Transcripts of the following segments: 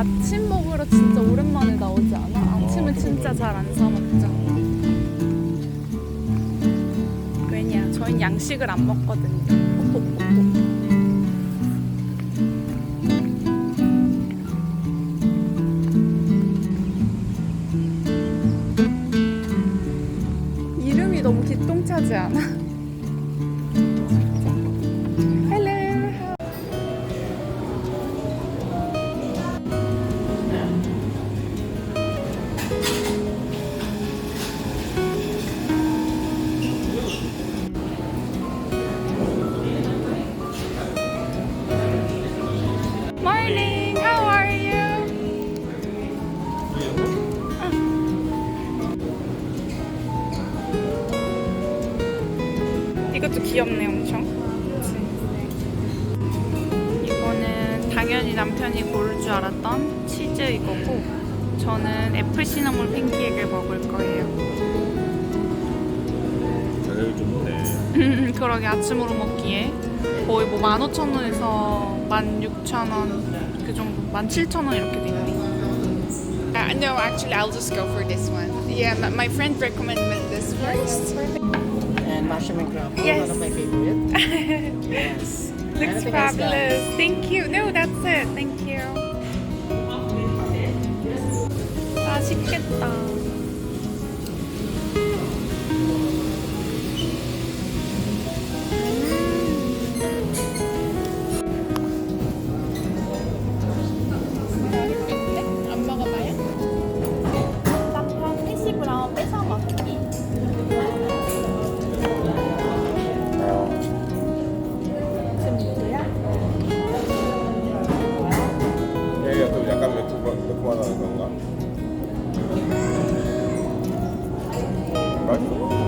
아침 먹으러 진짜 오랜만에 나오지 않아? 아침은 진짜 잘 안 사 먹잖아. 왜냐? 저희는 양식을 안 먹거든요. 이름이 너무 기똥차지 않아? 이것도 귀엽네 엄청. 그치? 이거는 당연히 남편이 고를 줄 알았던 치즈 이거고 저는 애플 시나몬 팬케이크를 먹을 거예요. 가격이 네. 그러게 아침으로 먹기에 거의 뭐 15,000원에서 16,000원 그 정도 17,000원 이렇게 돼 있네. Uh, no, actually, I'll just go for this one. Yeah, my friend recommended this first. and mushroom and crumble, Yes. one of my favorite. yes. Looks Anything else, guys? fabulous. Thank you. No, that's it. Thank you. 맛있겠다. 맛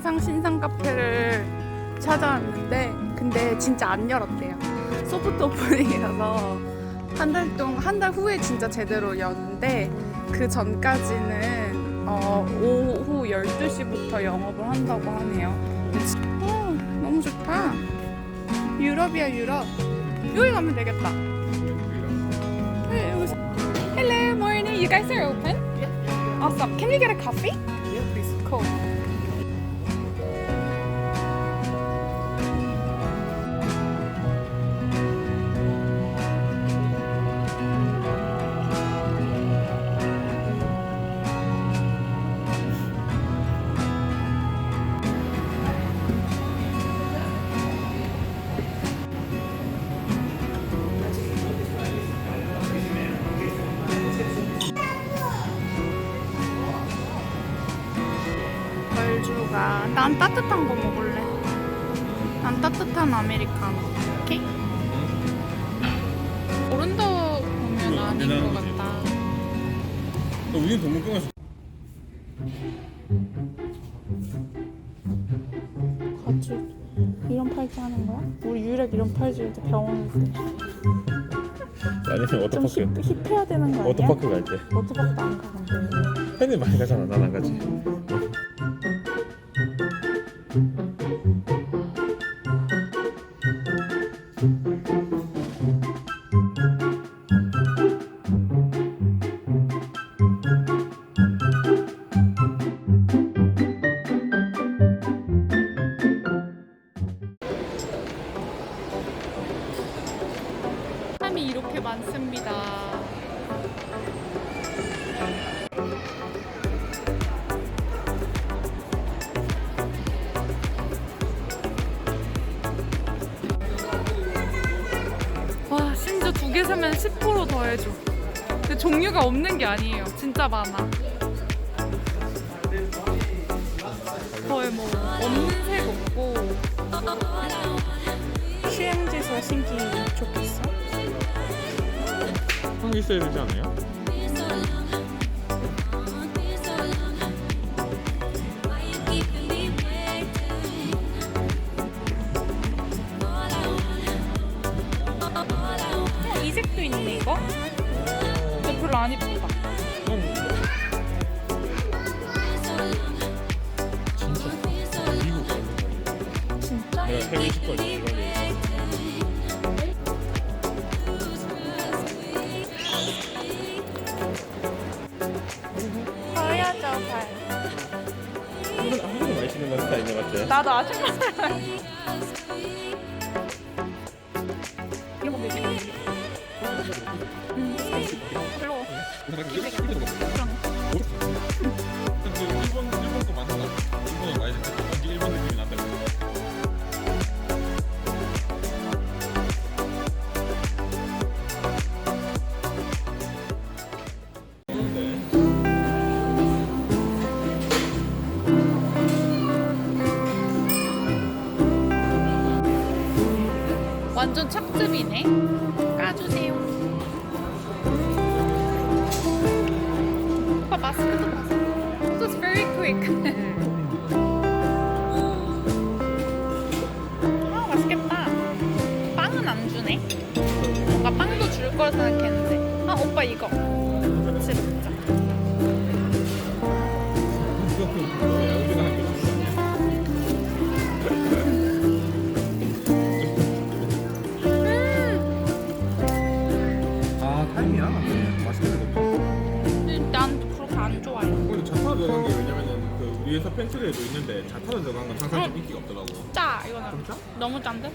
신상 신상 카페를 찾아왔는데 근데 진짜 안 열었대요 소프트 오프닝이라서 한 달 동안 한 달 후에 진짜 제대로 여는데 그 전까지는 어, 오후 12시부터 영업을 한다고 하네요 어, 너무 좋다 유럽이야 유럽 여기 가면 되겠다 네, Hello, morning. You guys are open? Awesome. Can we get a coffee? Yeah, please. Cool. 난 따뜻한 아메리카노. 오케이? 오른도 보면 아닌 것 같다. 너 우린 동물병원에서 이런 팔찌 하는 거야? 우리 유일하게 이런 팔찌 때 병원에서 아니면 좀 워터파크 힙, 힙해야 되는 거 아니야? 워터파크 갈 때 워터파크 안 가는데 팬이 많이 가잖아 난 안 가지 사람이 이렇게 많습니다. 두 개 사면 10% 더해줘. 근데 종류가 없는 게 아니에요. 진짜 많아. 거의 뭐 없는 색 없고. 휴양지에서 신기 좋겠어? 한개 있어야 되지 않아요? 이 색도 있네 이거? 근데 별로 안 이쁘다. 진짜 미국 진짜? 내가 해외 있을 걸 이걸 보여줘 발. 한번 한번 맛있는 건 스타일인 것 같아. 나도 아줌마. 완전 찹즙이네. 까주세요. 아 오빠 이거. 같이 먹자. 아 타임이야. 맛있게 먹었죠. 근데 난 그렇게 안 좋아해. 오늘 자타 들어간 게 왜냐면은 그 우리 회사 팬트리에도 있는데 자타는 들어간 건 항상 좀 인기가 없더라고. 짜 이거는. 진짜? 너무 짠데?